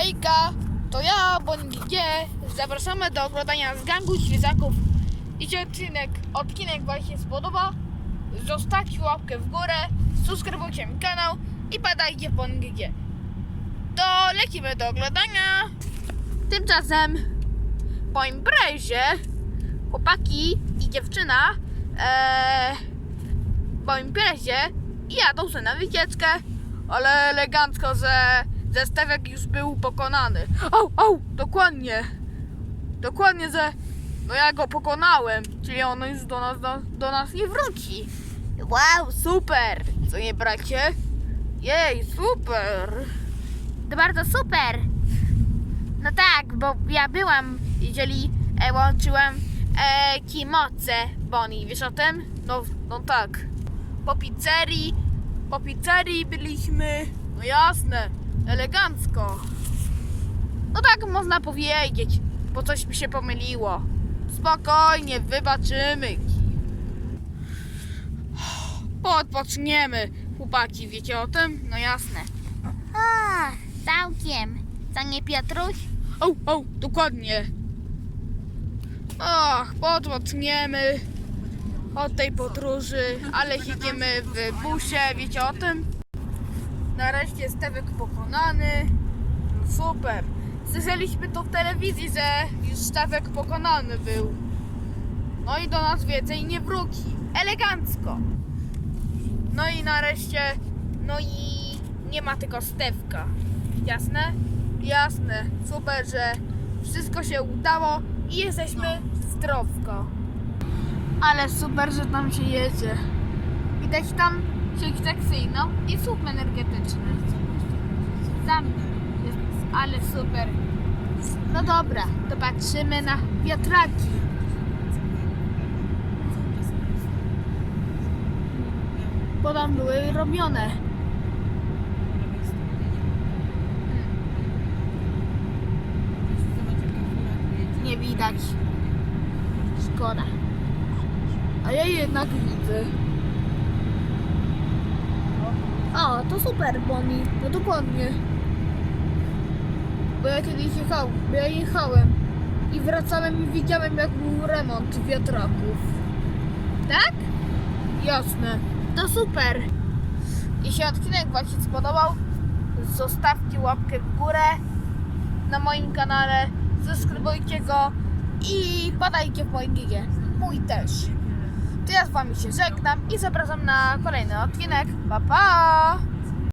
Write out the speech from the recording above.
Hejka, to ja, Bonik G. Zapraszamy do oglądania z gangu świeżaków. Jeśli odcinek, odcinek Wam się spodoba, zostawcie łapkę w górę, subskrybujcie mi kanał i badajcie Bonik G. To lecimy do oglądania. Tymczasem po imprezie chłopaki i dziewczyna e, po imprezie jadą sobie na wycieczkę, ale elegancko, że zestawek już był pokonany. Au, au, dokładnie. Dokładnie, że no ja go pokonałem, czyli on już do nas, do, do nas nie wróci. Wow, super! Co nie bracie? Jej, super! To bardzo super. No tak, bo ja byłam, jeżeli e, łączyłam e, kimoce. Bonnie, wiesz o tym? No, no tak. Po pizzerii, po pizzerii byliśmy. No jasne, elegancko. No tak można powiedzieć, bo coś mi się pomyliło. Spokojnie, wybaczymy. Podpoczniemy, chłopaki, wiecie o tym? No jasne. A, całkiem. Co nie Piotruś? O, o, dokładnie. Ach, podłotniemy od tej podróży, ale siedziemy w busie, wiecie o tym? Nareszcie stewek pokonany. No super. Słyszeliśmy to w telewizji, że już stewek pokonany był. No i do nas więcej nie wróci. Elegancko. No i nareszcie, no i nie ma tylko stewka. Jasne? Jasne. Super, że wszystko się udało i jesteśmy zdrowko. Ale super, że tam się jedzie. Widać tam sieć taksyjną i słup energetyczny. Tam jest, ale super. No dobra, to patrzymy na wiatraki. Bo tam były robione. Nie widać. Szkoda. A ja jednak widzę. O, to super, Bonnie. No dokładnie. Bo ja kiedyś jechałem, bo ja jechałem i wracałem i widziałem jak był remont wiatraków. Tak? Jasne. To super. Jeśli odcinek Wam się spodobał, zostawcie łapkę w górę na moim kanale, subskrybujcie go i badajcie w moim gigie. Mój też. To ja z Wami się żegnam i zapraszam na kolejny odcinek. Pa, pa!